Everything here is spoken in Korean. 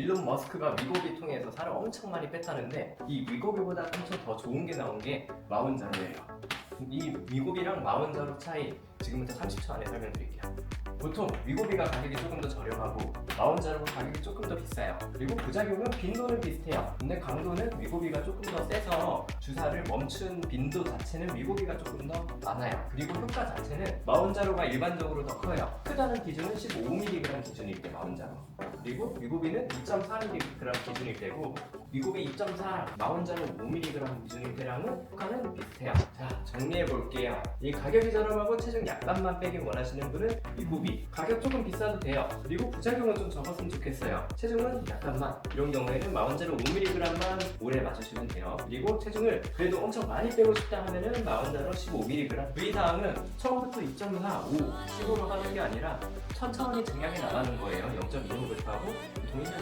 일론 머스크가 위고비 통해서 살을 엄청 많이 뺐다는데 이 위고비보다 엄청 더 좋은 게 나온 게 마운자로예요. 이 위고비랑 마운자로 차이 지금부터 30초 안에 설명드릴게요. 보통 위고비가 가격이 조금 더 저렴하고 마운자로가 가격이 조금 더 비싸요. 그리고 부작용은 빈도는 비슷해요. 근데 강도는 위고비가 조금 더 세서 주사를 멈춘 빈도 자체는 위고비가 조금 더 많아요. 그리고 효과 자체는 마운자로가 일반적으로 더 커요. 크다는 기준은 15mg 기준일 때 마운자로. 그리고 위고비는 2.4mg 기준일 때고 미국의 2.4, 마운자로 5mg 기준일 때랑은 효과는 비슷해요. 자, 정리해 볼게요. 이 가격이 저렴하고 체중 약간만 빼길 원하시는 분은 미국이 가격 조금 비싸도 돼요. 그리고 부작용은 좀 적었으면 좋겠어요. 체중은 약간만. 이런 경우에는 마운자로 5mg만 오래 맞으시면 돼요. 그리고 체중을 그래도 엄청 많이 빼고 싶다 하면은 마운자로 15mg. 그 이상은 처음부터 2.4, 5, 15로 하는 게 아니라 천천히 증량해 나가는 거예요. 0.25부터 하고 동일한.